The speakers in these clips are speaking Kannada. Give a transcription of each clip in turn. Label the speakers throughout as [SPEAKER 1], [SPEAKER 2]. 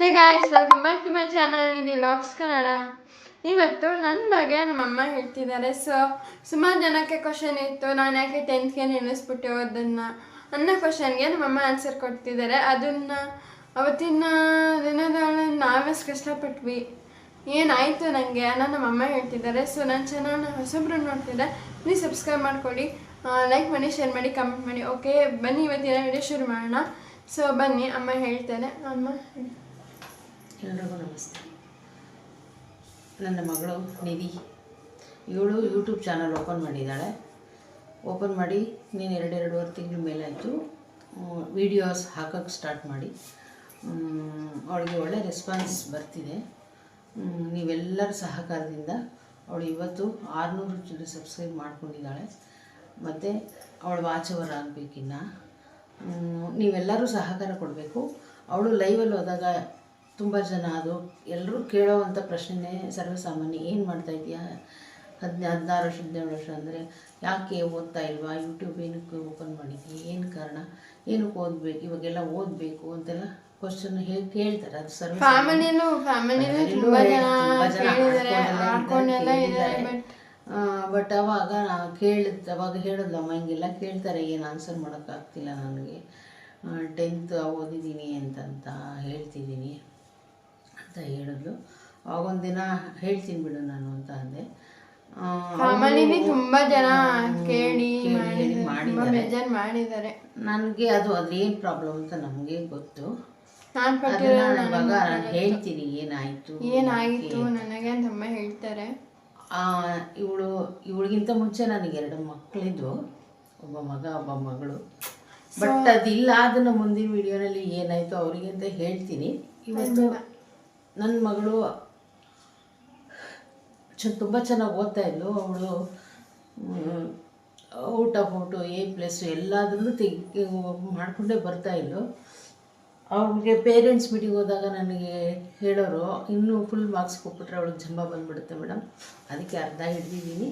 [SPEAKER 1] Hey guys welcome back to my channel ಇದು ಲಾಕ್ಸ್ ಕನ್ನಡ ಇವತ್ತು ನನ್ನ ಬಗ್ಗೆ ನಮ್ಮಮ್ಮ ಹೇಳ್ತಿದ್ದಾರೆ. ಸೊ ಸುಮಾರು ಜನಕ್ಕೆ ಕ್ವಶನ್ ಇತ್ತು. ನಾನು ಯಾಕೆ ಟೆಂತ್ಗೆ ನೆನೆಸ್ಬಿಟ್ಟೆ ಅದನ್ನು? ಅನ್ನೋ ಕ್ವಶನ್ಗೆ ನಮ್ಮಮ್ಮ ಆನ್ಸರ್ ಕೊಡ್ತಿದ್ದಾರೆ. ಅದನ್ನು ಅವತ್ತಿನ ದಿನದಲ್ಲಿ ನಾವೇ ಕಷ್ಟಪಟ್ವಿ. ಏನಾಯಿತು ನನಗೆ ಅನ್ನೋ ನಮ್ಮಮ್ಮ ಹೇಳ್ತಿದ್ದಾರೆ. ಸೊ ನನ್ನ ಚಾನಲ್ನ ಹೊಸಬ್ರು ನೋಡ್ತಿದ್ದೆ ಪ್ಲೀಸ್ ಸಬ್ಸ್ಕ್ರೈಬ್ ಮಾಡ್ಕೊಳ್ಳಿ. ಲೈಕ್ ಮಾಡಿ ಶೇರ್ ಮಾಡಿ ಕಮೆಂಟ್ ಮಾಡಿ. ಓಕೆ ಬನ್ನಿ, ಇವತ್ತಿನ ವಿಡಿಯೋ ಶುರು ಮಾಡೋಣ. ಸೊ ಬನ್ನಿ, ಅಮ್ಮ ಹೇಳ್ತೇನೆ ಅಮ್ಮ ಹೇಳಿ.
[SPEAKER 2] ಎಲ್ರಿಗೂ ನಮಸ್ತೆ. ನನ್ನ ಮಗಳು ನಿಧಿ. ಇವಳು ಯೂಟ್ಯೂಬ್ ಚಾನಲ್ ಓಪನ್ ಮಾಡಿದ್ದಾಳೆ. ಓಪನ್ ಮಾಡಿ ನೀನು ಎರಡೆರಡುವರೆ ತಿಂಗಳ ಮೇಲೆ ಆಯಿತು. ವೀಡಿಯೋಸ್ ಹಾಕೋಕ್ಕೆ ಸ್ಟಾರ್ಟ್ ಮಾಡಿ. ಅವಳಿಗೆ ಒಳ್ಳೆ ರೆಸ್ಪಾನ್ಸ್ ಬರ್ತಿದೆ. ನೀವೆಲ್ಲರ ಸಹಕಾರದಿಂದ ಅವಳು ಇವತ್ತು ಆರುನೂರು ಜನ ಸಬ್ಸ್ಕ್ರೈಬ್ ಮಾಡ್ಕೊಂಡಿದ್ದಾಳೆ. ಮತ್ತು ಅವಳು ವಾಚವರ ಆಗಬೇಕಿನ್ನ. ನೀವೆಲ್ಲರೂ ಸಹಕಾರ ಕೊಡಬೇಕು. ಅವಳು ಲೈವಲ್ಲಿ ಹೋದಾಗ ತುಂಬ ಜನ ಅದು. ಎಲ್ಲರೂ ಕೇಳೋವಂಥ ಪ್ರಶ್ನೆನೇ ಸರ್ವಸಾಮಾನ್ಯ ಏನು ಮಾಡ್ತಾ ಇದೆಯಾ ಹದಿನ ಹದಿನಾರು ವರ್ಷ ಹದಿನೇಳು ವರ್ಷ ಅಂದರೆ ಯಾಕೆ ಓದ್ತಾ ಇಲ್ವಾ? ಯೂಟ್ಯೂಬ್ ಏನಕ್ಕೆ ಓಪನ್ ಮಾಡಿದ್ವಿ ಏನು ಕಾರಣ? ಏನಕ್ಕೆ ಓದಬೇಕು? ಇವಾಗೆಲ್ಲ ಓದಬೇಕು ಅಂತೆಲ್ಲ ಕ್ವಶನ್ ಹೇಗೆ ಕೇಳ್ತಾರೆ ಅದು ಸರ್ವ
[SPEAKER 1] ಫ್ಯಾಮಿಲಿನೂ ಫ್ಯಾಮಿಲಿನೂ ತುಂಬಾ ಜನ ಕೇಳಿದ್ದಾರೆ ಆಡ್ಕೊಂಡೆಲ್ಲ ಇದ್ದಾರೆ ಬಟ್
[SPEAKER 2] ಅವಾಗ ಕೇಳಿದ ಅವಾಗ ಅವಾಗ ಹೇಳಿದ್ಲಮ್ಮ ಹಿಂಗೆಲ್ಲ ಕೇಳ್ತಾರೆ ಏನು ಆನ್ಸರ್ ಮಾಡೋಕ್ಕಾಗ್ತಿಲ್ಲ ನನಗೆ. ಟೆಂತ್ ಓದಿದ್ದೀನಿ ಅಂತಂತ ಹೇಳ್ತಿದ್ದೀನಿ. ಅಂತ ಹೇಳಿದ್ಲು. ಅವಾಗೊಂದು ದಿನ ಹೇಳ್ತೀನಿ ಬಿಡು ನಾನು ಅಂತ ಅಂದೆ. ಆ,
[SPEAKER 1] ತುಂಬಾ ಜನ ಕೇಳಿ
[SPEAKER 2] ಕೇಳಿ ಹೇಳಿ
[SPEAKER 1] ಮಾಡಿದ್ದಾರೆ ತುಂಬಾ
[SPEAKER 2] ಮಾಡಿದ್ದಾರೆ.
[SPEAKER 1] ಬೇಜಾರ್ ಮಾಡಿದ್ದಾರೆ.
[SPEAKER 2] ನನಗೆ ಅದು ಅದೇನು ಪ್ರಾಬ್ಲಮ್ ಅಂತ ನಮಗೆ ಗೊತ್ತು.
[SPEAKER 1] ನಾನ್ ಪಟ್ಟಿರೋ
[SPEAKER 2] ಅದನ್ನ ಇವಾಗ ನಾನು ಹೇಳ್ತೀನಿ ಏನಾಯಿತು
[SPEAKER 1] ಏನಾಯ್ತು? ನನಗೆ ಅಂತ ಹೇಳ್ತಾರೆ. ಹೇಳ್ತಾರೆ
[SPEAKER 2] ಇವಳು ಇವಳಿಗಿಂತ ಮುಂಚೆ ನನಗೆ ಎರಡು ಮಕ್ಕಳಿದ್ವು ಒಬ್ಬ ಮಗ ಒಬ್ಬ ಮಗಳು. ಬಟ್ ಅದಿಲ್ಲ ಅದನ್ನ ಮುಂದಿನ ವಿಡಿಯೋನಲ್ಲಿ ಏನಾಯ್ತು ಅವರಿಗೆ ಅಂತ ಹೇಳ್ತೀನಿ. ಇವತ್ತು ನನ್ನ ಮಗಳು ಚ ತುಂಬ ಚೆನ್ನಾಗಿ ಓದ್ತಾ ಇದ್ಲು. ಅವಳು out of out, A plus ಎಲ್ಲದನ್ನು ತೆಗಿ ಮಾಡಿಕೊಂಡೇ ಬರ್ತಾ ಇದ್ಲು. ಅವ್ಳಿಗೆ ಪೇರೆಂಟ್ಸ್ ಮೀಟಿಂಗ್ ಹೋದಾಗ ನನಗೆ ಹೇಳೋರು, ಇನ್ನೂ ಫುಲ್ ಮಾರ್ಕ್ಸ್ ಕೊಟ್ಬಿಟ್ರೆ ಅವಳಿಗೆ ಜಂಬ ಬಂದುಬಿಡುತ್ತೆ ಮೇಡಮ್. ಅದಕ್ಕೆ ಅರ್ಧ ಹಿಡ್ದಿದ್ದೀನಿ.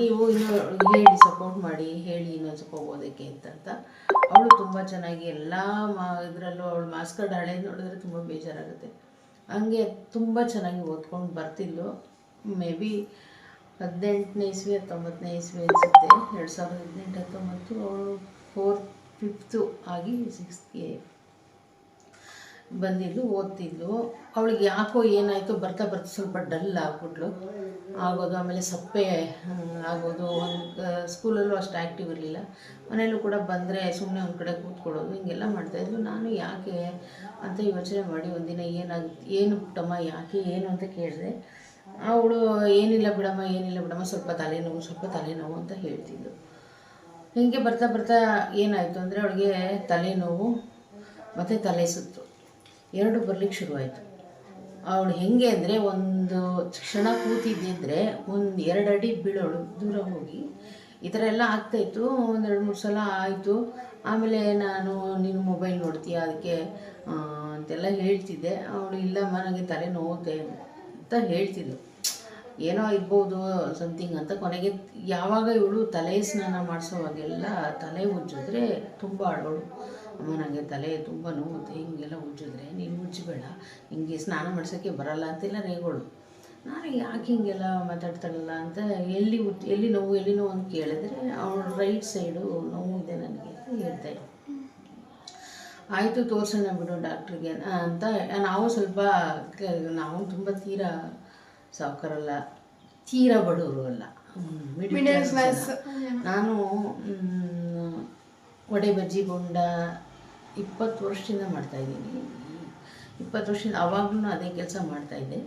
[SPEAKER 2] ನೀವು ಇನ್ನೂ ಹೇಳಿ ಸಪೋರ್ಟ್ ಮಾಡಿ, ಹೇಳಿ ಇನ್ನೊಂದು ಸ್ವಲ್ಪ ಓದೋಕ್ಕೆ ಅಂತ ಅವಳು ತುಂಬ ಚೆನ್ನಾಗಿ ಎಲ್ಲ ಮಾ, ಇದರಲ್ಲೂ ಅವಳು ಮಾರ್ಕ್ಸ್ ಕಾರ್ಡ್ ನೋಡಿದ್ರೆ ತುಂಬ ಬೇಜಾರಾಗುತ್ತೆ. ಹಂಗೆ ತುಂಬ ಚೆನ್ನಾಗಿ ಓದ್ಕೊಂಡು ಬರ್ತಿದ್ಲು. ಮೇ ಬಿ ಹದಿನೆಂಟನೇ ಇಸ್ವಿ ಹತ್ತೊಂಬತ್ತನೇ ಇಸ್ವಿ ಅನಿಸುತ್ತೆ. ಎರಡು ಸಾವಿರದ ಹದಿನೆಂಟು, ಹತ್ತೊಂಬತ್ತು ಅವಳು ಫೋರ್ತ್ ಫಿಫ್ತು ಆಗಿ ಸಿಕ್ಸ್ತ್ಗೆ ಬಂದಿದ್ಲು, ಓದ್ತಿದ್ಲು. ಅವಳಿಗೆ ಯಾಕೋ ಏನಾಯಿತು ಬರ್ತಾ ಬರ್ತಾ ಸ್ವಲ್ಪ ಡಲ್ ಆಗ್ಬಿಟ್ಲು. ಆಗೋದು, ಆಮೇಲೆ ಸಪ್ಪೆ ಆಗೋದು. ಒಂದು ಸ್ಕೂಲಲ್ಲೂ ಅಷ್ಟು ಆ್ಯಕ್ಟಿವ್ ಇರಲಿಲ್ಲ. ಮನೆಯಲ್ಲೂ ಕೂಡ ಬಂದರೆ ಸುಮ್ಮನೆ ಒಂದು ಕಡೆ ಕೂತ್ಕೊಳ್ಳೋದು, ಹಿಂಗೆಲ್ಲ ಮಾಡ್ತಾಯಿದ್ಲು ನಾನು ಯಾಕೆ ಅಂತ ಯೋಚನೆ ಮಾಡಿ ಒಂದಿನ ಏನಾಗುತ್ತೆ ಏನು ಪುಟ್ಟಮ್ಮ, ಯಾಕೆ ಏನು ಅಂತ ಕೇಳಿದೆ. ಅವಳು, ಏನಿಲ್ಲ ಬಿಡಮ್ಮ ಏನಿಲ್ಲ ಬಿಡಮ್ಮ, ಸ್ವಲ್ಪ ತಲೆನೋವು ಸ್ವಲ್ಪ ತಲೆನೋವು ಅಂತ ಹೇಳ್ತಿದ್ಲು. ಹೀಗೆ ಬರ್ತಾ ಬರ್ತಾ ಏನಾಯಿತು ಅಂದರೆ, ಅವಳಿಗೆ ತಲೆನೋವು ಮತ್ತು ತಲೆ ಸುತ್ತು. ಎರಡು ಬರ್ಲಿಕ್ಕೆ ಶುರುವಾಯಿತು. ಅವಳು ಹೆಂಗೆ ಅಂದರೆ ಒಂದು ಕ್ಷಣ ಕೂತಿದ್ದಿದ್ರೆ ಒಂದು ಎರಡು ಅಡಿ ಬೀಳೋಳು ದೂರ ಹೋಗಿ. ಈ ಥರ ಎಲ್ಲ ಆಗ್ತಾಯಿತ್ತು ಒಂದೆರಡು ಮೂರು ಸಲ ಆಯಿತು. ಆಮೇಲೆ ನಾನು, ನೀನು ಮೊಬೈಲ್ ನೋಡ್ತೀಯ, ಅದಕ್ಕೆ ಅಂತೆಲ್ಲ ಹೇಳ್ತಿದ್ದೆ. ಅವಳು, ಇಲ್ಲ ನನಗೆ ತಲೆ ನೋವುತ್ತೆ ಅಂತ ಹೇಳ್ತಿದ್ದು ಏನೋ ಇರ್ಬೋದು ಸಮಥಿಂಗ್ ಅಂತ ಕೊನೆಗೆ ಯಾವಾಗ ಇವಳು ತಲೆ ಸ್ನಾನ ಮಾಡಿಸೋವಾಗೆಲ್ಲ ತಲೆ ಉಜ್ಜಿದ್ರೆ ತುಂಬ ಅಳೋಳು ಅಮ್ಮ ನನಗೆ ತಲೆ ತುಂಬ ನೋವುತ್ತೆ ಹಿಂಗೆಲ್ಲ ಉಜ್ಜಿದ್ರೆ ನೀನು ಉಜ್ಜಬೇಡ ಹಿಂಗೆ ಸ್ನಾನ ಮಾಡ್ಸೋಕ್ಕೆ ಬರಲ್ಲ ಅಂತೆಲ್ಲ ರೇಗೋಳು. ನಾನು ಯಾಕೆ ಹಿಂಗೆಲ್ಲ ಮಾತಾಡ್ತಾಳಲ್ಲ ಅಂತ ಎಲ್ಲಿ ಉಜ್ ಎಲ್ಲಿ ನೋವು ಎಲ್ಲಿ ನೋವು ಅಂತ ಕೇಳಿದ್ರೆ ಅವಳು ರೈಟ್ ಸೈಡು ನೋವು ಇದೆ ನನಗೆ ಅಂತ ಹೇಳ್ತಾ ಇದ್ದೆ ಆಯಿತು ತೋರ್ಸೋಣ ಬಿಡು ಡಾಕ್ಟ್ರಿಗೆ ಅಂತ ನಾವು ಸ್ವಲ್ಪ ನಾವು ತುಂಬ ತೀರಾ ಸಾವುಕಾರಲ್ಲ ತೀರಾ ಬಡವರು ಅಲ್ಲ. ಮಿಡಲ್ ಕ್ಲಾಸ್ ನಾನು ವಡೆ ಬಜ್ಜಿ ಬೋಂಡ ಇಪ್ಪತ್ತು ವರ್ಷದಿಂದ ಮಾಡ್ತಾ ಇದ್ದೀನಿ. ಇಪ್ಪತ್ತು ವರ್ಷದಿಂದ ಅವಾಗ್ಲೂ ಅದೇ ಕೆಲಸ
[SPEAKER 1] ಮಾಡ್ತಾ ಇದ್ದೆ.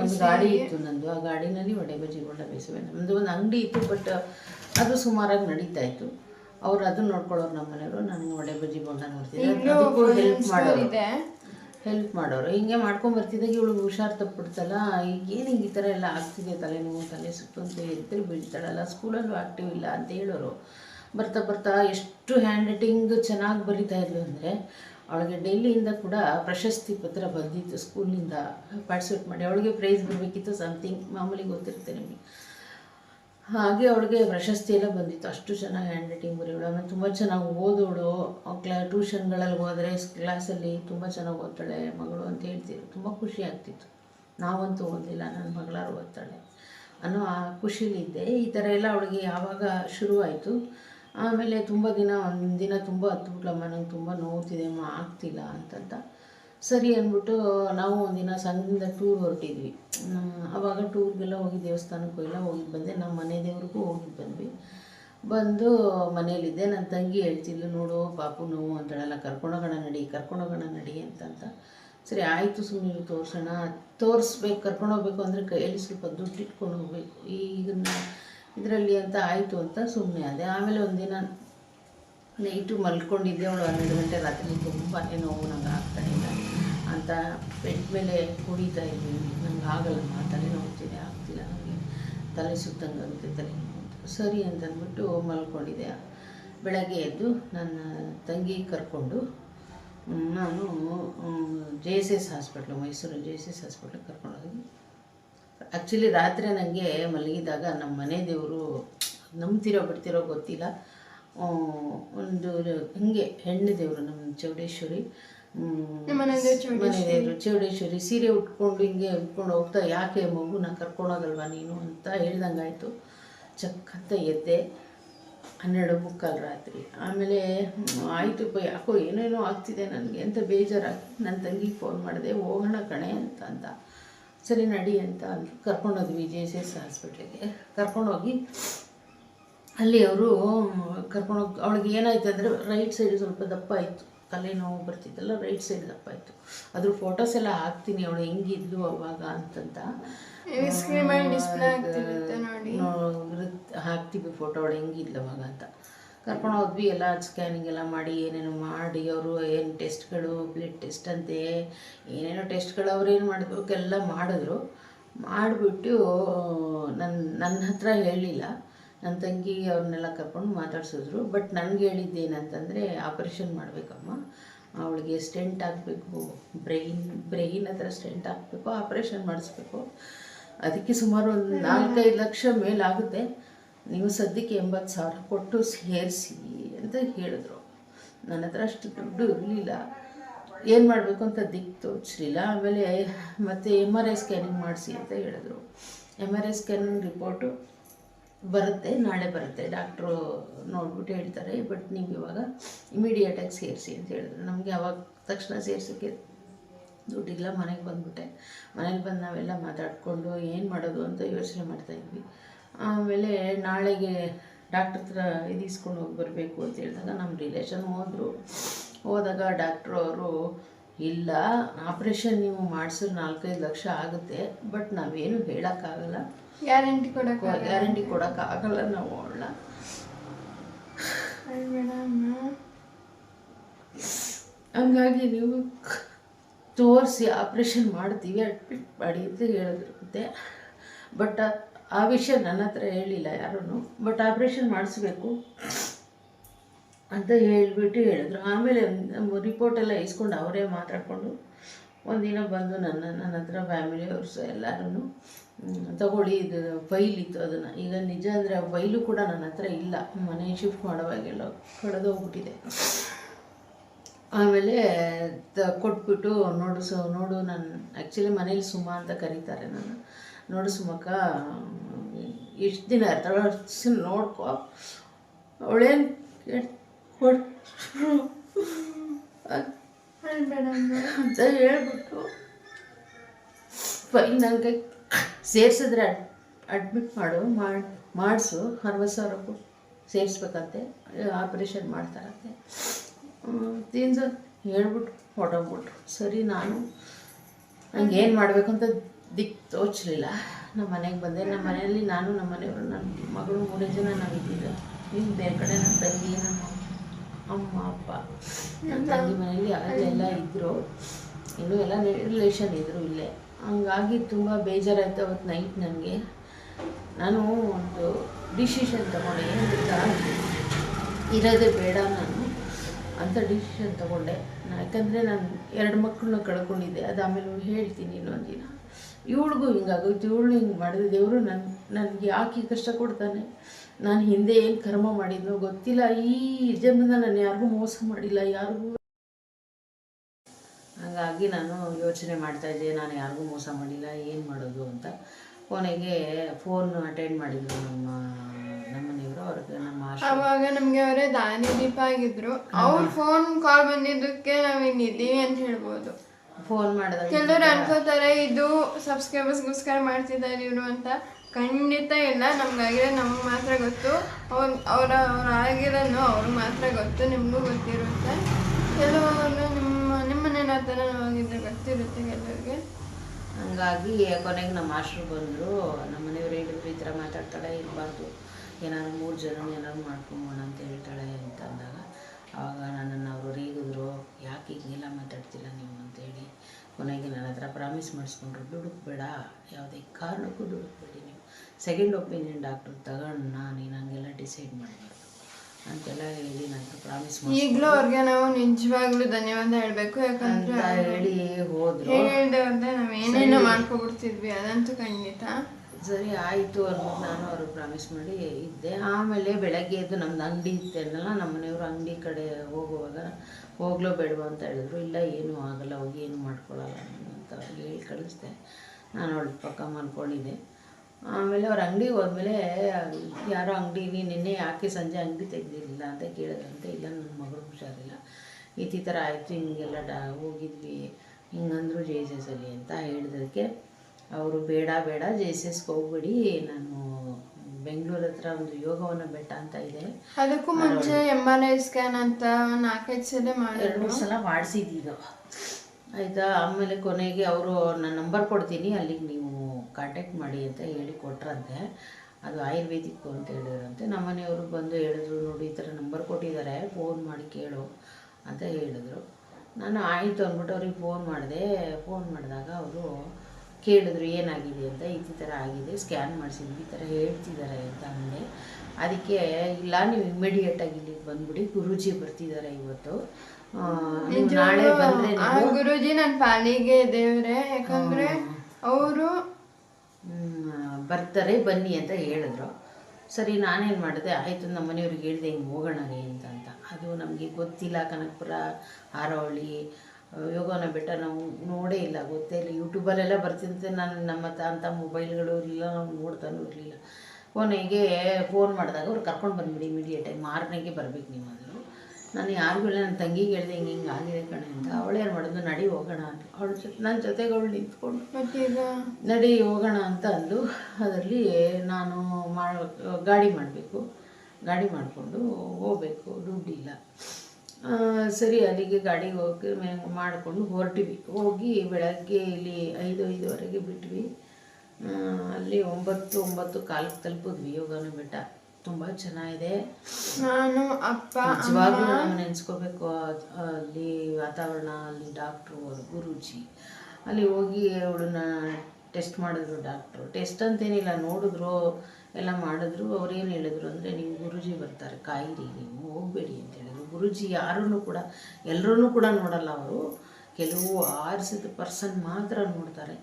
[SPEAKER 2] ಒಂದು ಗಾಡಿ ಇತ್ತು ನಂದು. ಆ ಗಾಡಿನಲ್ಲಿ ವಡೆ ಬಜ್ಜಿ ಬೋಂಡ ನಂದು ನಮ್ಮದು ಒಂದು ಅಂಗಡಿ ಇತ್ತು ಬಟ್ ಅದು ಸುಮಾರಾಗಿ ನಡೀತಾ ಇತ್ತು. ಅವ್ರು ಅದನ್ನ ನೋಡ್ಕೊಳ್ಳೋರು ನಮ್ಮ ಮನೆಯವರು. ನನಗೆ ವಡೆ ಬಜ್ಜಿ ಬೋಂಡ ನೋಡ್ತಿದ್ದೆ ಹೆಲ್ಪ್ ಮಾಡೋರು.
[SPEAKER 1] ಇದೆ.
[SPEAKER 2] ಹೆಲ್ಪ್ ಮಾಡೋರು. ಹಿಂಗೆ ಮಾಡ್ಕೊಂಡ್ ಬರ್ತಿದ್ದಾಗ ಇವಳು ಹುಷಾರು ತಪ್ಪಿಡ್ತಲ್ಲ ಈಗ ಏನು ಹಿಂಗೆ ಈ ಥರ ಎಲ್ಲ ಆಗ್ತಿದೆ? ತಲೆನೋವು ತಲೆ ಸುತ್ತಂತೆ ಅಂತ ಎದ್ದು ಬೀಳ್ತಾಳಲ್ಲ. ಸ್ಕೂಲಲ್ಲೂ ಆಕ್ಟಿವ್ ಇಲ್ಲ ಅಂತ ಹೇಳೋರು. ಬರ್ತಾ ಬರ್ತಾ ಎಷ್ಟು ಹ್ಯಾಂಡ್ ರೈಟಿಂಗ್ ಚೆನ್ನಾಗಿ ಬರಿತಾ ಇದ್ಲು ಅಂದರೆ, ಅವಳಿಗೆ ಡೆಲ್ಲಿಯಿಂದ ಕೂಡ ಪ್ರಶಸ್ತಿ ಪತ್ರ ಬಂದಿತ್ತು ಸ್ಕೂಲಿಂದ ಪಾರ್ಟಿಸಿಪೇಟ್ ಮಾಡಿ. ಅವಳಿಗೆ ಪ್ರೈಸ್ ಬರಬೇಕಿತ್ತು ಸಮಥಿಂಗ್ ಮಾಮೂಲಿ ಗೊತ್ತಿರುತ್ತೆ ನಿಮಗೆ. ಹಾಗೆ ಅವಳಿಗೆ ಪ್ರಶಸ್ತಿ ಎಲ್ಲ ಬಂದಿತ್ತು. ಅಷ್ಟು ಚೆನ್ನಾಗಿ ಹ್ಯಾಂಡ್ ರೈಟಿಂಗ್ ಬರೆಯೋಳು. ಆಮೇಲೆ ತುಂಬ ಚೆನ್ನಾಗಿ ಓದೋಳು. ಕ್ಲಾ ಟ್ಯೂಷನ್ಗಳಲ್ಲಿ ಹೋದರೆ ಕ್ಲಾಸಲ್ಲಿ ತುಂಬ ಚೆನ್ನಾಗಿ ಓದ್ತಾಳೆ ಮಗಳು ಅಂತ ಹೇಳ್ತಿದ್ರು. ತುಂಬ ಖುಷಿ ಆಗ್ತಿತ್ತು. ನಾವಂತೂ ಓದಿಲ್ಲ ನನ್ನ ಮಗಳಾರು ಓದ್ತಾಳೆ ಅನ್ನೋ ಆ ಖುಷಿಲಿದ್ದೆ. ಈ ಥರ ಎಲ್ಲ ಅವಳಿಗೆ ಯಾವಾಗ ಶುರುವಾಯಿತು? ಆಮೇಲೆ ತುಂಬ ದಿನ ಒಂದಿನ ತುಂಬ ಹತ್ಬಿಟ್ಲಮ್ಮ ನಂಗೆ ತುಂಬ ನೋವ್ತಿದೆ, ಅಮ್ಮ, ಆಗ್ತಿಲ್ಲ ಅಂತಂತ. ಸರಿ ಅಂದ್ಬಿಟ್ಟು ನಾವು ಒಂದಿನ ಸಂಘದಿಂದ ಟೂರ್ ಹೊರಟಿದ್ವಿ. ಆವಾಗ ಟೂರ್ಗೆಲ್ಲ ಹೋಗಿ ದೇವಸ್ಥಾನಕ್ಕೂ ಎಲ್ಲ ಹೋಗಿದ್ದು ಬಂದೆ. ನಮ್ಮ ಮನೆ ದೇವ್ರಿಗೂ ಹೋಗಿದ್ದು ಬಂದ್ವಿ. ಬಂದು ಮನೇಲಿದ್ದೆ. ನನ್ನ ತಂಗಿ ಹೇಳ್ತಿದ್ಲು, ನೋಡು, ಪಾಪು ನೋವು ಅಂತೇಳಲ್ಲ ಕರ್ಕೊಂಡೋಗೋಣ ನಡಿ ಕರ್ಕೊಂಡೋಗೋಣ ನಡಿ ಅಂತಂತ. ಸರಿ, ಆಯಿತು ಸುಮ್ಮನೆ ತೋರಿಸೋಣ. ತೋರಿಸ್ಬೇಕು, ಕರ್ಕೊಂಡೋಗ್ಬೇಕು ಅಂದರೆ ಕೈಯಲ್ಲಿ ಸ್ವಲ್ಪ ದುಡ್ಡು ಇಟ್ಕೊಂಡು ಹೋಗ್ಬೇಕು. ಈಗಿನ ಇದರಲ್ಲಿ ಅಂತ ಆಯಿತು ಅಂತ ಸುಮ್ಮನೆ ಆದೆ. ಆಮೇಲೆ ಒಂದಿನ ನೈಟು ಮಲ್ಕೊಂಡಿದ್ದೆ. ಅವಳು ಹನ್ನೆರಡು ಗಂಟೆ ರಾತ್ರಿ ತುಂಬಾ ನೋವು ನಂಗೆ ಇಲ್ಲ ಅಂತ ಬೆಡ್ ಮೇಲೆ ಕುಡಿತಾ ಇದ್ದೀನಿ ನಂಗೆ ಆಗಲ್ಲ ತಲೆ ನೋವ್ತಿದೆ ಆಗ್ತಿಲ್ಲ ನನಗೆ. ತಲೆ ಸುತ್ತಂಗೆ ಆಗುತ್ತೆ, ತಲೆ ನೋವು ಸರಿ ಅಂತಂದ್ಬಿಟ್ಟು ಮಲ್ಕೊಂಡಿದ್ದೆ. ಬೆಳಗ್ಗೆ ಎದ್ದು ನನ್ನ ತಂಗಿ ಕರ್ಕೊಂಡು ನಾನು J S S hospital, Mysuru J S S ಹಾಸ್ಪಿಟ್ಲಿಗೆ ಕರ್ಕೊಂಡೋಗಿ ಆ್ಯಕ್ಚುಲಿ ರಾತ್ರಿ ನನಗೆ ಮಲಗಿದಾಗ ನಮ್ಮ ಮನೆ ದೇವರು ನಂಬ್ತಿರೋ ಬಿಡ್ತಿರೋ ಗೊತ್ತಿಲ್ಲ. ಒಂದು ಹಿಂಗೆ ಹೆಣ್ಣು ದೇವರು ನಮ್ಮ ಚೌಡೇಶ್ವರಿ
[SPEAKER 1] ನಿಮ್ಮ ಮನೆ ದೇವ್ರು
[SPEAKER 2] ಮನೆ ದೇವರು ಚೌಡೇಶ್ವರಿ? ಸೀರೆ ಉಟ್ಕೊಂಡು ಹಿಂಗೆ ಉಟ್ಕೊಂಡು ಹೋಗ್ತಾ ಯಾಕೆ ಮಗುನ ಕರ್ಕೊಂಡೋಗಲ್ವಾ ನೀನು? ಅಂತ ಹೇಳ್ದಂಗಾಯ್ತು. ಚಕ್ಕಂತ ಎದ್ದೆ. ಹನ್ನೆರಡು ಮುಕ್ಕಾಲು ರಾತ್ರಿ. ಆಮೇಲೆ ಆಯಿತು ಯಾಕೋ ಏನೇನೋ ಆಗ್ತಿದೆ ನನಗೆ ಅಂತ ಬೇಜಾರಾಗಿ ನನ್ನ ತಂಗಿಗೆ ಫೋನ್ ಮಾಡಿದೆ ಹೋಗೋಣ ಕಣೆ ಅಂತ ಅಂತ ಸರಿ ನಡಿ ಅಂತ ಅಂದರು ಕರ್ಕೊಂಡೋದ್ವಿ ಜೆ ಎಸ್ ಎಸ್ ಹಾಸ್ಪಿಟ್ಲಿಗೆ ಕರ್ಕೊಂಡೋಗಿ ಅಲ್ಲಿ ಅವರು ಕರ್ಕೊಂಡೋಗಿ ಅವಳಿಗೆ ಏನಾಯ್ತು ಅಂದರೆ ರೈಟ್ ಸೈಡ್ ಸ್ವಲ್ಪ ದಪ್ಪ ಆಯಿತು. ತಲೆನೋವು ಬರ್ತಿದ್ದಲ್ಲ ರೈಟ್ ಸೈಡ್ ದಪ್ಪ ಆಯಿತು. ಅದ್ರ ಫೋಟೋಸ್ ಎಲ್ಲ ಹಾಕ್ತೀನಿ ಅವಳು ಹೆಂಗಿದ್ಲು ಅವಾಗ ಅಂತಂತ. ಹಾಕ್ತೀವಿ ಫೋಟೋ ಅವಳು ಹೆಂಗಿದ್ಲು ಅವಾಗ ಅಂತ. ಕರ್ಕೊಂಡು ಹೋದ್ವಿ, ಎಲ್ಲ ಸ್ಕ್ಯಾನಿಂಗ್ ಎಲ್ಲ ಮಾಡಿ, ಏನೇನೋ ಮಾಡಿ, ಅವರು ಏನು ಟೆಸ್ಟ್ಗಳು ಬ್ಲಡ್ ಟೆಸ್ಟ್ ಅಂತೆ, ಏನೇನೋ ಟೆಸ್ಟ್ಗಳು ಅವ್ರು ಏನು ಮಾಡಬೇಕೆಲ್ಲ ಮಾಡಿದ್ರು. ಮಾಡಿಬಿಟ್ಟು ನನ್ನ ನನ್ನ ಹತ್ರ ಹೇಳಿಲ್ಲ. ನನ್ನ ತಂಗಿ ಅವ್ರನ್ನೆಲ್ಲ ಕರ್ಕೊಂಡು ಮಾತಾಡ್ಸಿದ್ರು. ಬಟ್ ನನಗೆ ಹೇಳಿದ್ದೇನಂತಂದರೆ ಆಪ್ರೇಷನ್ ಮಾಡಬೇಕಮ್ಮ. ಅವಳಿಗೆ ಸ್ಟೆಂಟ್ ಹಾಕಬೇಕು ಬ್ರೈನ್ ಬ್ರೈನ್ ಹತ್ರ ಸ್ಟೆಂಟ್ ಹಾಕಬೇಕು ಆಪ್ರೇಷನ್ ಮಾಡಿಸ್ಬೇಕು. ಅದಕ್ಕೆ ಸುಮಾರು ಒಂದು ನಾಲ್ಕೈದು ಲಕ್ಷ ಮೇಲಾಗುತ್ತೆ. ನೀವು ಸದ್ಯಕ್ಕೆ ಎಂಬತ್ತು ಸಾವಿರ ಕೊಟ್ಟು ಸೇರಿಸಿ ಅಂತ ಹೇಳಿದ್ರು. ನನ್ನ ಹತ್ರ ಅಷ್ಟು ದುಡ್ಡು ಇರಲಿಲ್ಲ. ಏನು ಮಾಡಬೇಕು ಅಂತ ದಿಕ್ಕು ತೋಚಲಿಲ್ಲ. ಆಮೇಲೆ ಮತ್ತೆ ಎಂ ಆರ್ ಐ ಸ್ಕ್ಯಾನಿಂಗ್ ಮಾಡಿಸಿ ಅಂತ ಹೇಳಿದ್ರು. M R I scanning report ಬರುತ್ತೆ, ನಾಳೆ ಬರುತ್ತೆ. ಡಾಕ್ಟ್ರು ನೋಡ್ಬಿಟ್ಟು ಹೇಳ್ತಾರೆ. ಬಟ್ ನೀವು ಇವಾಗ ಇಮಿಡಿಯೇಟಾಗಿ ಸೇರಿಸಿ ಅಂತ ಹೇಳಿದ್ರು. ನಮಗೆ ಅವಾಗ ತಕ್ಷಣ ಸೇರಿಸೋಕ್ಕೆ ದುಡ್ಡಿಲ್ಲ. ಮನೆಗೆ ಬಂದ್ಬಿಟ್ಟೆ. ಮನೇಲಿ ಬಂದು ನಾವೆಲ್ಲ ಮಾತಾಡಿಕೊಂಡು ಏನು ಮಾಡೋದು ಅಂತ ಯೋಚನೆ ಮಾಡ್ತಾಯಿದ್ವಿ ಆಮೇಲೆ ನಾಳೆಗೆ ಡಾಕ್ಟ್ರ ಹತ್ರ ಇದು ಇಸ್ಕೊಂಡು ಹೋಗಿ ಬರಬೇಕು ಅಂತ ಹೇಳಿದಾಗ ನಮ್ಮ ರಿಲೇಷನ್ ಹೋದರು. ಹೋದಾಗ ಡಾಕ್ಟ್ರು ಅವರು ಇಲ್ಲ ಆಪ್ರೇಷನ್ ನೀವು ಮಾಡಿಸಿದ್ರೆ ನಾಲ್ಕೈದು ಲಕ್ಷ ಆಗುತ್ತೆ ಬಟ್ ನಾವೇನು ಹೇಳೋಕ್ಕಾಗಲ್ಲ.
[SPEAKER 1] ಗ್ಯಾರಂಟಿ ಕೊಡಕ್ಕೆ
[SPEAKER 2] ಗ್ಯಾರಂಟಿ ಕೊಡೋಕ್ಕಾಗಲ್ಲ ನಾವು
[SPEAKER 1] ಅವಳ
[SPEAKER 2] ಹಂಗಾಗಿ ನೀವು ತೋರಿಸಿ ಆಪ್ರೇಷನ್ ಮಾಡ್ತೀವಿ ಅಡ್ಮಿಟ್ ಮಾಡಿ ಅಂತ ಹೇಳಿದ್ರಂತೆ ಬಟ್ ಆ ವಿಷಯ ನನ್ನ ಹತ್ರ ಹೇಳಿಲ್ಲ ಯಾರೂ ಬಟ್ ಆಪ್ರೇಷನ್ ಮಾಡಿಸ್ಬೇಕು ಅಂತ ಹೇಳಿಬಿಟ್ಟು ಹೇಳಿದ್ರು. ಆಮೇಲೆ ರಿಪೋರ್ಟ್ ಎಲ್ಲ ಇಸ್ಕೊಂಡು ಅವರೇ ಮಾತಾಡಿಕೊಂಡು ಒಂದಿನ ಬಂದು ನನ್ನ ನನ್ನ ಹತ್ರ ಫ್ಯಾಮಿಲಿಯವ್ರು ಸಹ ಎಲ್ಲರೂ ತಗೊಳ್ಳಿ, ಇದು ಫೈಲ್ ಇತ್ತು ಅದನ್ನು. ಈಗ ನಿಜ ಅಂದರೆ ಆ ಫೈಲು ಕೂಡ ನನ್ನ ಹತ್ರ ಇಲ್ಲ. ಮನೆ ಶಿಫ್ಟ್ ಮಾಡೋವಾಗೆಲ್ಲ ಕಳೆದೋಗ್ಬಿಟ್ಟಿದೆ ಆಮೇಲೆ ತ, ಕೊಟ್ಬಿಟ್ಟು ನೋಡು ಸೊ, ನೋಡು ನಾನು ಆ್ಯಕ್ಚುಲಿ ಮನೇಲಿ ಸುಮಾ ಅಂತ ಕರೀತಾರೆ ನಾನು ನೋಡು ಸುಮಕ್ಕ ಇಷ್ಟು ದಿನ ಇರ್ತಾಳೆ ಅಷ್ಟು ನೋಡ್ಕೊ. ಅವಳೇನು ಕೊಟ್ಟು
[SPEAKER 1] ಮೇಡಮ್
[SPEAKER 2] ಅಂತ ಹೇಳ್ಬಿಟ್ಟು ನನಗೆ ಸೇರಿಸಿದ್ರೆ ಅಡ್ಮಿಟ್ ಮಾಡು ಮಾಡಿ ಮಾಡಿಸು. ಅರವತ್ತು ಸಾವಿರ ಕೊಟ್ಟು ಸೇರಿಸ್ಬೇಕಂತೆ. ಆಪ್ರೇಷನ್ ಮಾಡ್ತಾರಂತೆ. ತಿಂದು ಹೇಳ್ಬಿಟ್ಟು ಹೊರಟೋಗ್ಬಿಟ್ರು ಸರಿ ನಾನು ನಂಗೆ ಏನು ಮಾಡಬೇಕು ದಿಕ್ಕು ತೋಚಲಿಲ್ಲ. ನಮ್ಮ ಮನೆಗೆ ಬಂದೆ. ನಮ್ಮ ಮನೆಯಲ್ಲಿ ನಾನು ನಮ್ಮ ಮನೆಯವರು ನನ್ನ ಮಗಳು ಮೂರೇ ಜನ ನಾವಿದ್ದಿದ್ದು ಇನ್ನು ಬೇರೆ ಕಡೆ ನನ್ನ ತಂಗಿ ನಮ್ಮ ಅಮ್ಮ ಅಪ್ಪ ನನ್ನ ತಂಗಿ ಮನೆಯಲ್ಲಿ ಅಲ್ಲೆಲ್ಲ ಇದ್ದರು ಇನ್ನೂ ಎಲ್ಲ ರಿಲೇಷನ್ ಇದ್ದರು ಇಲ್ಲೇ. ಹಂಗಾಗಿ ತುಂಬ ಬೇಜಾರಾಯಿತು ಅವತ್ತು ನೈಟ್ ನನಗೆ. ನಾನು ಒಂದು ಡಿಸಿಷನ್ ತಗೊಂಡೆ. ಏನು ಗೊತ್ತಾ? ಇರೋದೇ ಬೇಡ ನಾನು ಅಂತ ಡಿಸಿಷನ್ ತಗೊಂಡೆ. ಯಾಕಂದರೆ ನಾನು ಎರಡು ಮಕ್ಕಳನ್ನ ಕಳ್ಕೊಂಡಿದ್ದೆ. ಅದು ಆಮೇಲೆ ಹೇಳ್ತೀನಿ ಇನ್ನೊಂದು ದಿನ. ಇವಳಿಗೂ ಹಿಂಗಾಗೋಯ್ತು ಇವಳು ಹಿಂಗೆ ಮಾಡಿದ ದೇವರು ನನ್ನ ನನಗೆ ಯಾಕೆ ಕಷ್ಟ ಕೊಡ್ತಾನೆ. ನಾನು ಹಿಂದೆ ಏನು ಕರ್ಮ ಮಾಡಿದ್ನೋ ಗೊತ್ತಿಲ್ಲ ಈ ಜನ್ಮದ ನಾನು ಯಾರಿಗೂ ಮೋಸ ಮಾಡಿಲ್ಲ ಯಾರಿಗೂ. ಹಾಗಾಗಿ ನಾನು ಯೋಚನೆ ಮಾಡ್ತಾ ಇದ್ದೆ ನಾನು ಯಾರಿಗೂ ಮೋಸ ಮಾಡಿಲ್ಲ ಏನು ಮಾಡೋದು ಅಂತ. ಕೊನೆಗೆ ಫೋನ್ ಅಟೆಂಡ್ ಮಾಡಿದ್ರು ನಮ್ಮ ನಮ್ಮನೆಯವರು ಅವ್ರಿಗೆ ನಮ್ಮ
[SPEAKER 1] ಅವಾಗ ನಮ್ಗೆ ಅವರೇ ದಾನಿ ದೀಪ ಆಗಿದ್ರು. ಅವ್ರ ಫೋನ್ ಕಾಲ್ ಬಂದಿದ್ದಕ್ಕೆ ನಾವ್ ಇದ್ದೀವಿ ಅಂತ ಹೇಳ್ಬೋದು.
[SPEAKER 2] ಫೋನ್ ಮಾಡಿದಾಗ
[SPEAKER 1] ಕೆಲವ್ರು ಅನ್ಕೋತಾರೆ ಇದು ಸಬ್ಸ್ಕ್ರೈಬರ್ಸ್ಗೋಸ್ಕರ ಮಾಡ್ತಿದ್ದಾರೆ ಇವರು ಅಂತ. ಖಂಡಿತ ಇಲ್ಲ ನಮ್ಗಾಗಿರೋ ನಮ್ಗೆ ಮಾತ್ರ ಗೊತ್ತು. ಅವ್ರ ಅವ್ರ ಅವ್ರ ಆಗಿರೋನು ಅವ್ರಿಗೆ ಮಾತ್ರ ಗೊತ್ತು ನಿಮಗೂ ಗೊತ್ತಿರುತ್ತೆ. ಕೆಲವರು ನಿಮ್ಮ ನಿಮ್ಮ ಮನೇಲಿ ಆ ಥರ ಹೋಗಿದ್ರೆ ಗೊತ್ತಿರುತ್ತೆ ಕೆಲವ್ರಿಗೆ.
[SPEAKER 2] ಹಂಗಾಗಿ ಕೊನೆಗೆ ನಮ್ಮ ಮಾಸ್ಟ್ರು ಬಂದರು ನಮ್ಮ ಮನೆಯವರು ಹೇಳಿದ್ರು ಈ ಥರ ಮಾತಾಡ್ತಾಳೆ ಇರಬಾರ್ದು. ಏನಾದ್ರು ಮೂರು ಜನ ಏನಾದ್ರು ಮಾಡ್ಕೊಂಬೋಣ ಅಂತ ಹೇಳ್ತಾಳೆ ಅಂತ ಅಂದಾಗ ಆವಾಗ ನನ್ನನ್ನು ಅವರು ರೇಗಿದ್ರು ಯಾಕೆ ಹಿಂಗೆಲ್ಲ ಮಾತಾಡ್ತಿಲ್ಲ ನೀವು ಅಂತೇಳಿ ಕೊನೆಗೆ ನನ್ನ ಹತ್ರ ಪ್ರಾಮಿಸ್ ಮಾಡಿಸ್ಕೊಂಡ್ರು ದುಡುಕ್ಬೇಡ ಯಾವುದೇ ಕಾರಣಕ್ಕೂ ದುಡುಕ್ಬೇಡಿ ನೀವು. ಸೆಕೆಂಡ್ ಒಪಿನಿಯನ್ ಡಾಕ್ಟ್ರ್ ತಗೊಂಡು ನೀನು ಹಂಗೆಲ್ಲ ಡಿಸೈಡ್ ಮಾಡಬಾರ್ದು. ಅಂತೆಲ್ಲ ಹೇಳಿ ನನಗೆ ಪ್ರಾಮಿಸ್
[SPEAKER 1] ಈಗಲೂ ಅವ್ರಿಗೆ ನಾವು ನಿಜವಾಗ್ಲೂ ಧನ್ಯವಾದ ಹೇಳಬೇಕು ಯಾಕಂದ್ರೆ
[SPEAKER 2] ಹೇಳಿ ಹೋದ್ರು.
[SPEAKER 1] ಹೇಳ್ದೆ ಅಂದ್ರೆ ನಾವು ಏನೇನೋ ಮಾಡ್ಕೊಬಿಡ್ತಿದ್ವಿ ಅದಂತೂ ಖಂಡಿತ.
[SPEAKER 2] ಸರಿ, ಆಯಿತು ಅನ್ನೋದು ನಾನು ಅವ್ರಿಗೆ ಪ್ರಾಮಿಸ್ ಮಾಡಿ ಇದ್ದೆ. ಆಮೇಲೆ ಬೆಳಗ್ಗೆ ಎದ್ದು ನಮ್ದು ಅಂಗಡಿ ಇತ್ತಲ್ಲ ನಮ್ಮ ಮನೆಯವರು ಅಂಗಡಿ ಕಡೆ ಹೋಗುವಾಗ ಹೋಗ್ಲೋ ಬೇಡವಾ ಅಂತ ಹೇಳಿದ್ರು. ಇಲ್ಲ, ಏನೂ ಆಗಲ್ಲ, ಹೋಗಿ ಏನು ಮಾಡ್ಕೊಳ್ಳಲ್ಲ ಅಂತ ಹೇಳಿ ಕಳಿಸ್ದೆ. ನಾನು ಅವಳು ಪಕ್ಕ ಮಾಡ್ಕೊಂಡಿದ್ದೆ ಆಮೇಲೆ ಅವ್ರ ಅಂಗಡಿಗೆ ಹೋದ್ಮೇಲೆ, ಯಾರೋ ಅಂಗಡಿಗೆ ನಿನ್ನೆ ಯಾಕೆ ಸಂಜೆ ಅಂಗಡಿ ತೆಗ್ದಿರಲಿಲ್ಲ ಅಂತ ಕೇಳಿದ್ರಂತೆ. ಇಲ್ಲ, ನನ್ನ ಮಗಳು ಹುಷಾರಿಲ್ಲ. ಈ ಥರ ಆಯಿತು, ಹಿಂಗೆಲ್ಲ ಡಾ ಹೋಗಿದ್ವಿ, ಹಿಂಗಂದ್ರು ಜೆ ಅಲ್ಲಿ ಅಂತ ಹೇಳಿದಕ್ಕೆ ಅವರು ಬೇಡ ಬೇಡ ಜೆ ಎಸ್ ಎಸ್ಗೆ ಹೋಗ್ಬಿಡಿ ನಾನು ಬೆಂಗಳೂರು ಹತ್ರ ಒಂದು ಯೋಗವನ ಬೆಟ್ಟ ಅಂತ ಇದೆ.
[SPEAKER 1] ಅದಕ್ಕೂ ಮುಂಚೆ ಎಂ ಆರ್ ಐ ಸ್ಕ್ಯಾನ್ ಅಂತ ನಾಲ್ಕೈದು ಸಲ
[SPEAKER 2] ಎರಡು
[SPEAKER 1] ಮಾಡಿದ್ರು
[SPEAKER 2] ಮೂರು ಸಲ ಮಾಡಿಸಿದ್ದು ಆಯಿತಾ? ಆಮೇಲೆ ಕೊನೆಗೆ ಅವರು ನನ್ನ ನಂಬರ್ ಕೊಡ್ತೀನಿ ಅಲ್ಲಿಗೆ ನೀವು ಕಾಂಟ್ಯಾಕ್ಟ್ ಮಾಡಿ ಅಂತ ಹೇಳಿ ಕೊಟ್ರಂತೆ. ಅದು ಆಯುರ್ವೇದಿಕ್ಕು ಅಂತ ಹೇಳಿದ್ರಂತೆ. ನಮ್ಮ ಮನೆಯವರು ಬಂದು ಹೇಳಿದ್ರು ನೋಡಿ ಈ ಥರ ನಂಬರ್ ಕೊಟ್ಟಿದ್ದಾರೆ ಫೋನ್ ಮಾಡಿ ಕೇಳು ಅಂತ ಹೇಳಿದ್ರು. ನಾನು ಆಯಿತು ಅಂದ್ಬಿಟ್ಟು ಅವ್ರಿಗೆ ಫೋನ್ ಮಾಡಿದೆ. ಫೋನ್ ಮಾಡಿದಾಗ ಅವರು ಕೇಳಿದ್ರು ಏನಾಗಿದೆ ಅಂತ ಈ ಥರ ಆಗಿದೆ ಸ್ಕ್ಯಾನ್ ಮಾಡಿಸಿದ್ವಿ ಈ ಥರ ಹೇಳ್ತಿದ್ದಾರೆ ಅಂತ ಅಂದೆ. ಅದಕ್ಕೆ ಇಲ್ಲ ನೀವು ಇಮ್ಮಿಡಿಯೇಟಾಗಿ ಇಲ್ಲಿಗೆ ಬಂದ್ಬಿಡಿ ಗುರೂಜಿ ಬರ್ತಿದ್ದಾರೆ ಇವತ್ತು. ನಾಳೆ ಬಂದರೆ
[SPEAKER 1] ಗುರುಜಿ ನನ್ನ ಪಾಲಿಗೆ ದೇವ್ರೆ ಯಾಕಂದ್ರೆ ಅವರು
[SPEAKER 2] ಬರ್ತಾರೆ ಬನ್ನಿ ಅಂತ ಹೇಳಿದ್ರು. ಸರಿ ನಾನೇನು ಮಾಡಿದೆ ಆಯಿತು ನಮ್ಮ ಮನೆಯವ್ರಿಗೆ ಹೇಳಿದೆ ಹಿಂಗೆ ಹೋಗೋಣ ರೀ ಅಂತ ಅಂತ. ಅದು ನಮಗೆ ಗೊತ್ತಿಲ್ಲ ಕನಕಪುರ ಹಾರೋಹಳ್ಳಿ ಯೋಗನ ಬೆಟ್ಟ ನಾವು ನೋಡೇ ಇಲ್ಲ ಗೊತ್ತೇ ಇಲ್ಲ. ಯೂಟ್ಯೂಬಲ್ಲೆಲ್ಲ ಬರ್ತಿದ್ದೆ ನಾನು ನಮ್ಮ ಹತ್ರ ಅಂಥ ಮೊಬೈಲ್ಗಳು ಇರಲಿಲ್ಲ ನಾವು ನೋಡ್ತಾನೂ ಇರಲಿಲ್ಲ. ಕೊನೆಗೆ ಫೋನ್ ಮಾಡಿದಾಗ ಅವ್ರು ಕರ್ಕೊಂಡು ಬಂದ್ಬಿಡಿ ಇಮಿಡಿಯೇಟಾಗಿ ಮಾರನೆಗೆ ಬರಬೇಕು ನೀವು ಅಂದರು. ನಾನು ಯಾರಿಗೂ ಇಲ್ಲ ನನ್ನ ತಂಗಿಗೆ ಹೇಳಿದೆ ಹಿಂಗೆ ಹಿಂಗೆ ಆಗಿದೆ ಕಣೆ ಅಂತ. ಅವಳೇನು ಮಾಡಿದ್ಲು ನಡಿ ಹೋಗೋಣ ಅಂತ. ಅವಳ ಜೊತೆ ನನ್ನ ಜೊತೆಗೆ ಅವಳು ನಿಂತ್ಕೊಂಡು ನಡಿ ಹೋಗೋಣ ಅಂತ ಅಂದು ಅದರಲ್ಲಿ ನಾನು ಮಾಡ ಗಾಡಿ ಮಾಡಬೇಕು. ಗಾಡಿ ಮಾಡಿಕೊಂಡು ಹೋಗಬೇಕು ದುಡ್ಡಿಲ್ಲ. ಸರಿ ಅಲ್ಲಿಗೆ ಗಾಡಿಗೆ ಹೋಗಿ ಮಾಡಿಕೊಂಡು ಹೊರಟಿವಿ. ಹೋಗಿ ಬೆಳಗ್ಗೆ ಇಲ್ಲಿ ಐದು ಐದುವರೆಗೆ ಬಿಟ್ವಿ. ಅಲ್ಲಿ ಒಂಬತ್ತು ಒಂಬತ್ತು ಕಾಲಕ್ಕೆ ತಲುಪಿದ್ವಿ. ಯೋಗನ ಬೆಟ್ಟ ತುಂಬ ಚೆನ್ನಾಗಿದೆ.
[SPEAKER 1] ನಾನು ಅಪ್ಪ
[SPEAKER 2] ನಿಜವಾಗ್ಲೂ ನಾವು ನೆನೆಸ್ಕೋಬೇಕು ಅಲ್ಲಿ ವಾತಾವರಣ ಅಲ್ಲಿ ಡಾಕ್ಟ್ರು ಗುರೂಜಿ. ಅಲ್ಲಿ ಹೋಗಿ ಅವಳನ್ನ ಟೆಸ್ಟ್ ಮಾಡಿದ್ರು ಡಾಕ್ಟ್ರು ಟೆಸ್ಟ್ ಅಂತೇನಿಲ್ಲ ನೋಡಿದ್ರು ಎಲ್ಲ ಮಾಡಿದ್ರು. ಅವ್ರೇನು ಹೇಳಿದ್ರು ಅಂದರೆ ನೀವು ಗುರೂಜಿ ಬರ್ತಾರೆ ಕಾಯಿರಿ ನೀವು ಹೋಗಬೇಡಿ ಅಂತ ಹೇಳಿದ್ರು ಗುರೂಜಿ ಯಾರನ್ನು ಕೂಡ ಎಲ್ಲರೂ ಕೂಡ ನೋಡಲ್ಲ ಅವರು. ಕೆಲವು ಆರಿಸಿದ ಪರ್ಸನ್ ಮಾತ್ರ ನೋಡ್ತಾರೆ.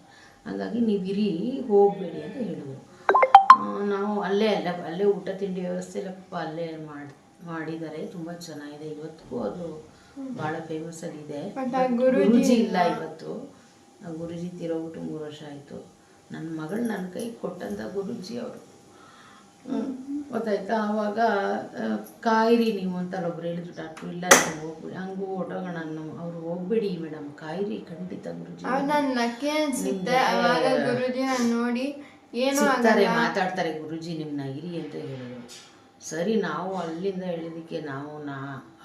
[SPEAKER 2] ಹಾಗಾಗಿ ನೀವು ಇರಿ ಹೋಗಬೇಡಿ ಅಂತ ಹೇಳಿದರು. ನಾವು ಅಲ್ಲೇ ಅಲ್ಲೇ ಅಲ್ಲೇ ಊಟ ತಿಂಡಿ ವ್ಯವಸ್ಥೆ ಎಲ್ಲ ಪಾಪ ಅಲ್ಲೇ ಮಾಡಿ ಮಾಡಿದ್ದಾರೆ. ತುಂಬ ಚೆನ್ನಾಗಿದೆ. ಇವತ್ತಿಗೂ ಅದು ಭಾಳ ಫೇಮಸ್ ಆಗಿದೆ
[SPEAKER 1] ಗುರುಜಿ ಗುರೂಜಿ
[SPEAKER 2] ಗುರೂಜಿ ಇಲ್ಲ ಇವತ್ತು. ಆ ತಿರೋಗ್ಬಿಟ್ಟು ತೀರೋಗ್ಬಿಟ್ಟು ಮೂರು ವರ್ಷ ಆಯಿತು. ನನ್ನ ಮಗಳು ನನ್ನ ಕೈ ಕೊಟ್ಟಂಥ ಗುರುಜಿ ಅವರು. ಗೊತ್ತಾಯ್ತಾ? ಆವಾಗ ಆ, ಕಾಯಿರಿ ನೀವು ಅಂತ ಒಬ್ರು ಹೇಳಿದ್ರು ಡಾಕ್ಟ್ರು ಇಲ್ಲ ನೀವು ಹೋಗ್ಬಿಡಿ ಹಂಗೂ ಹೊಟ್ಟೋಗೋಣ ನಮ್ಮ ಅವ್ರು ಹೋಗ್ಬಿಡಿ ಮೇಡಮ್ ಕಾಯಿರಿ ಖಂಡಿತ ಗುರುಜಿ.
[SPEAKER 1] ಅವ್ ನನ್ ಲಕ್ಕಿ ಅನ್ಸುತ್ತೆ. ಅವಾಗ ಗುರುಜಿ ನೋಡಿ ಏನು
[SPEAKER 2] ಮಾತಾಡ್ತಾರೆ ಗುರುಜಿ ನಿಮ್ಮನ್ನ ಇರಿ ಅಂತ ಹೇಳಿದ್ರು ಸರಿ ನಾವು ಅಲ್ಲಿಂದ ಹೇಳಿದಕ್ಕೆ ನಾವು ನಾ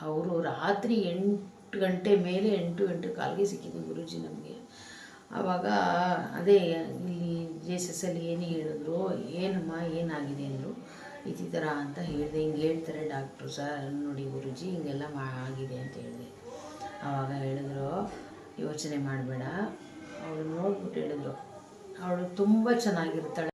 [SPEAKER 2] ಅವರು ರಾತ್ರಿ ಎಂಟು ಗಂಟೆ ಮೇಲೆ ಎಂಟು ಎಂಟು ಕಾಲಿಗೆ ಸಿಕ್ಕಿದ್ದು ಗುರುಜಿ ನಮಗೆ. ಆವಾಗ ಅದೇ ಇಲ್ಲಿ ಜೆ ಎಸ್ ಎಸ್ ಅಲ್ಲಿ ಏನು ಹೇಳಿದ್ರು, ಏನಮ್ಮ, ಏನಾಗಿದೆ? ಅಂದರು. ಈ ಥರ ಅಂತ ಹೇಳಿದೆ. ಹಿಂಗೆ ಹೇಳ್ತಾರೆ ಡಾಕ್ಟ್ರು ಸರ್, ನೋಡಿ ಗುರುಜಿ, ಹಿಂಗೆಲ್ಲ ಮಾ, ಆಗಿದೆ ಅಂತ ಹೇಳಿದೆ. ಆವಾಗ ಹೇಳಿದ್ರು, ಯೋಚನೆ ಮಾಡಬೇಡ. ಅವಳು ನೋಡ್ಬಿಟ್ಟು ಹೇಳಿದ್ರು. ಅವಳು ತುಂಬ ಚೆನ್ನಾಗಿರ್ತಾಳೆ.